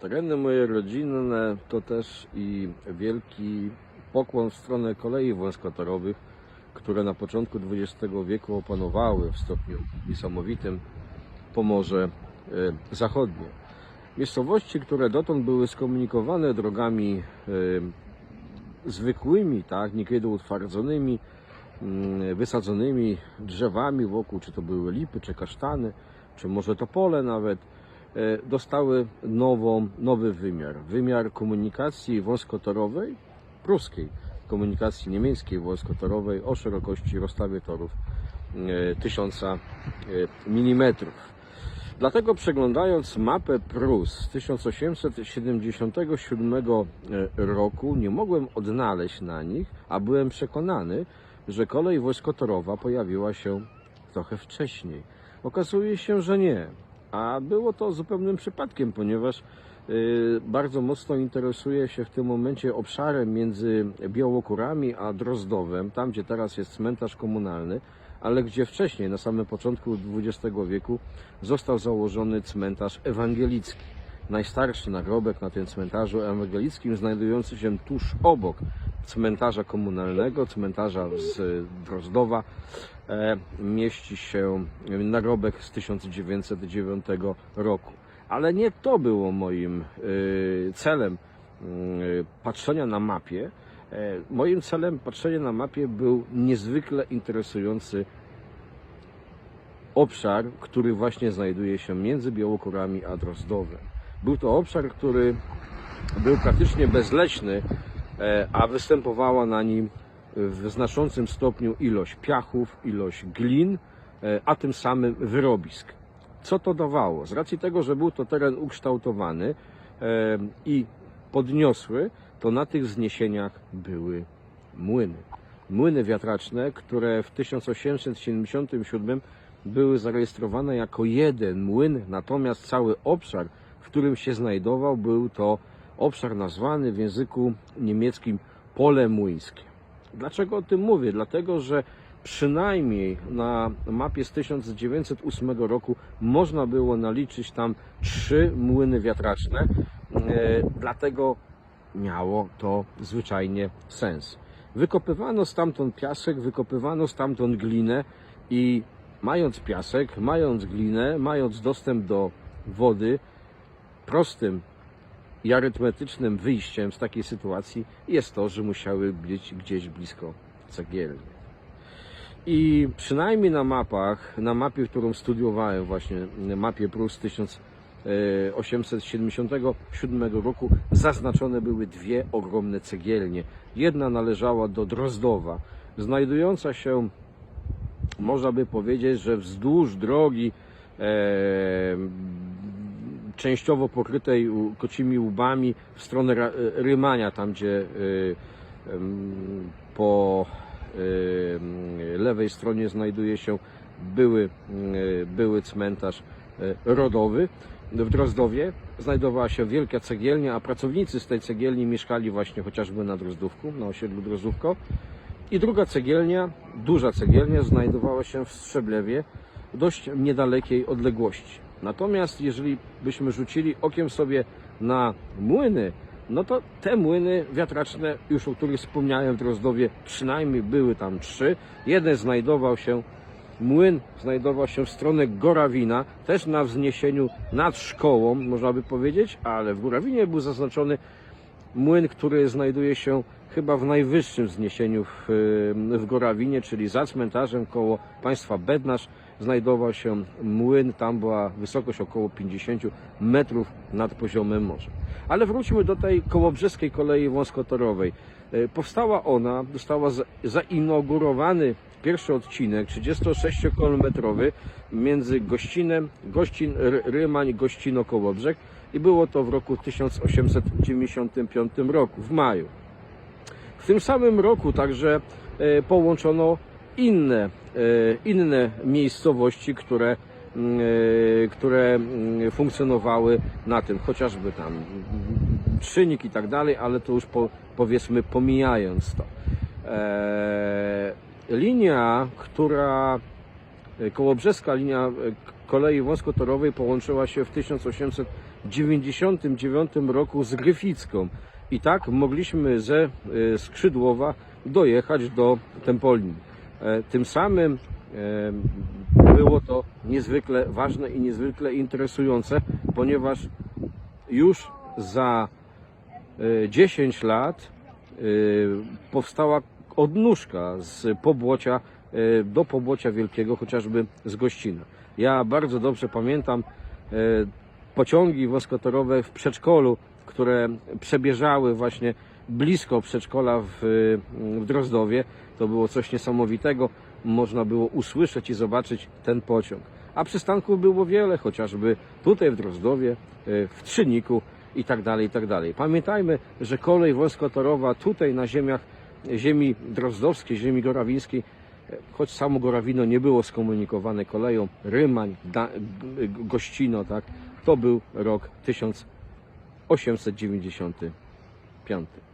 Tereny moje rodzinne to też i wielki pokłon w stronę kolei wąskotorowych, które na początku XX wieku opanowały w stopniu niesamowitym Pomorze e, Zachodnie. Miejscowości, które dotąd były skomunikowane drogami e, zwykłymi, tak, niekiedy utwardzonymi, mm, wysadzonymi drzewami wokół, czy to były lipy, czy kasztany, czy może topole nawet, e, dostały nową, nowy wymiar. Wymiar komunikacji wąskotorowej, pruskiej, komunikacji niemieckiej wąskotorowej o szerokości rozstawy torów e, 1000 mm. Dlatego przeglądając mapę Prus z 1877 roku nie mogłem odnaleźć na nich, a byłem przekonany, że kolej wojskotorowa pojawiła się trochę wcześniej. Okazuje się, że nie. A było to zupełnym przypadkiem, ponieważ y, bardzo mocno interesuję się w tym momencie obszarem między Białokurami a Drozdowem, tam gdzie teraz jest cmentarz komunalny, ale gdzie wcześniej, na samym początku XX wieku, został założony cmentarz ewangelicki. Najstarszy nagrobek na tym cmentarzu ewangelickim, znajdujący się tuż obok cmentarza komunalnego, cmentarza z Drozdowa, e, mieści się nagrobek z 1909 roku. Ale nie to było moim y, celem y, patrzenia na mapie. E, Moim celem patrzenia na mapie był niezwykle interesujący obszar, który właśnie znajduje się między Białokurami a Drozdowem. Był to obszar, który był praktycznie bezleśny, e, a występowała na nim w znaczącym stopniu ilość piachów, ilość glin, e, a tym samym wyrobisk. Co to dawało? Z racji tego, że był to teren ukształtowany e, i podniosły, to na tych wzniesieniach były młyny. Młyny wiatraczne, które w 1877 były zarejestrowane jako jeden młyn, natomiast cały obszar, którym się znajdował, był to obszar nazwany w języku niemieckim pole młyńskie. Dlaczego o tym mówię? Dlatego, że przynajmniej na mapie z 1908 roku można było naliczyć tam trzy młyny wiatraczne, e, dlatego miało to zwyczajnie sens. Wykopywano stamtąd piasek, wykopywano stamtąd glinę i mając piasek, mając glinę, mając dostęp do wody, prostym i arytmetycznym wyjściem z takiej sytuacji jest to, że musiały być gdzieś blisko cegielni. I przynajmniej na mapach, na mapie, którą studiowałem właśnie, mapie Prus 1877 roku, zaznaczone były dwie ogromne cegielnie. Jedna należała do Drozdowa, znajdująca się, można by powiedzieć, że wzdłuż drogi e, częściowo pokrytej kocimi łbami w stronę Ra- Rymania, tam gdzie e, po e, lewej stronie znajduje się były, e, były cmentarz e, rodowy. W Drozdowie znajdowała się wielka cegielnia, a pracownicy z tej cegielni mieszkali właśnie chociażby na Drozdówku, na osiedlu Drozdówko. I druga cegielnia, duża cegielnia, znajdowała się w Strzeblewie, w dość niedalekiej odległości. Natomiast jeżeli byśmy rzucili okiem sobie na młyny, no to te młyny wiatraczne, już o których wspomniałem w Drozdowie, przynajmniej były tam trzy. Jeden znajdował się, młyn znajdował się w stronę Gorawina, też na wzniesieniu nad szkołą, można by powiedzieć, ale w Gorawinie był zaznaczony młyn, który znajduje się chyba w najwyższym wzniesieniu w, w Gorawinie, czyli za cmentarzem koło państwa Bednarz znajdował się młyn, tam była wysokość około 50 metrów nad poziomem morza. Ale wróćmy do tej kołobrzeskiej kolei wąskotorowej. E, Powstała ona, została za- zainaugurowany pierwszy odcinek 36-kilometrowy między Gościnem, Gościn, Ry- Rymań, Gościno, Kołobrzeg i było to w roku 1895 roku, w maju. W tym samym roku także e, połączono inne, inne miejscowości, które, mm, e, które mm, funkcjonowały na tym, chociażby tam Trzynik i tak dalej, ale to już po, powiedzmy pomijając to. E, linia, która e, Kołobrzeska linia e, kolei wąskotorowej połączyła się w 99 roku z Gryficką. I tak mogliśmy ze e, Skrzydłowa dojechać do Tempolin. E, Tym samym e, było to niezwykle ważne i niezwykle interesujące, ponieważ już za e, 10 lat e, powstała odnóżka z Pobłocia do Pobłocia Wielkiego, chociażby z Gościna. Ja bardzo dobrze pamiętam pociągi wąskotorowe w przedszkolu, które przebieżały właśnie blisko przedszkola w, w Drozdowie. To było coś niesamowitego. Można było usłyszeć i zobaczyć ten pociąg. A przystanków było wiele, chociażby tutaj w Drozdowie, e, w Trzyniku i tak dalej, i tak dalej. Pamiętajmy, że kolej wąskotorowa tutaj na ziemiach ziemi drozdowskiej, ziemi gorawińskiej, e, choć samo Gorawino nie było skomunikowane koleją, Rymań, da, Gościno, tak, to był rok 1895.